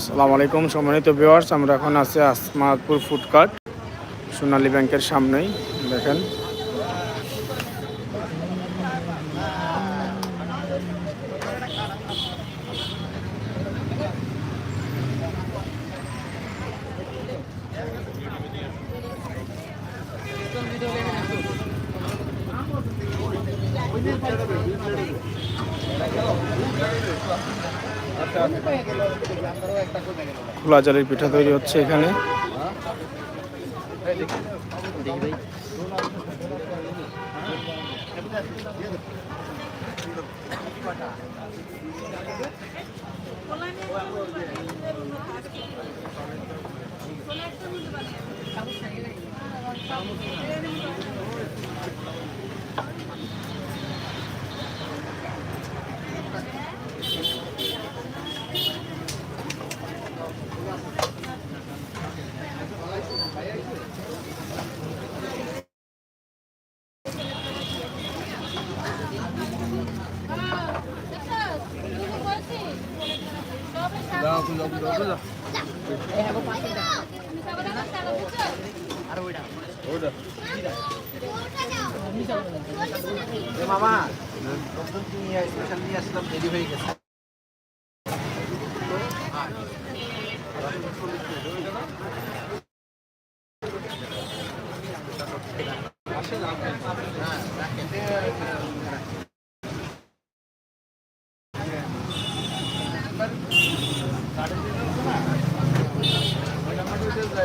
সালাম আলাইকুম সম্মানিত ভিউয়ার্স আমরা এখন আছি আসমাদপুর ফুডকার্ট সোনালী ব্যাংকের সামনেই দেখেন। খোলা জালের পিঠা তৈরি হচ্ছে এখানে। মামা নতুন কি স্পেশাল নিয়ে দেরি হয়ে গেছে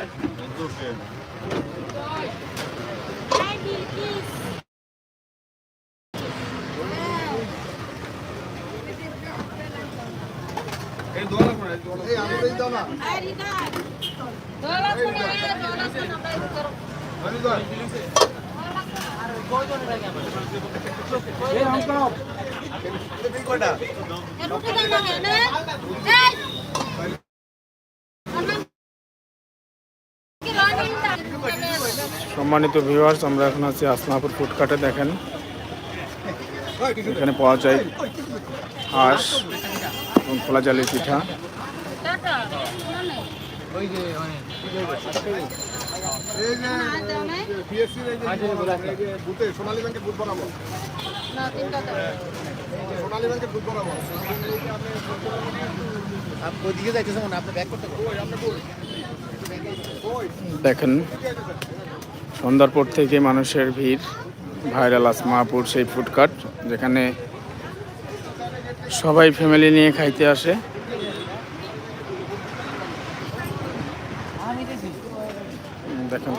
Muito verde. Ai, aí हमको সম্মানিত ভিউয়ার্স আমরা এখন আছি আসনাপুর ফুডকার্টে দেখেন এখানে পাওয়া যায় হাঁস এবং খোলা জালের পিঠা আপনি ব্যাক করতে। দেখেন সন্ধ্যার পর থেকে মানুষের ভিড়, ভাইরাল আসমাপুর সেই ফুডকার্ট যেখানে সবাই ফ্যামিলি নিয়ে খাইতে আসে। দেখেন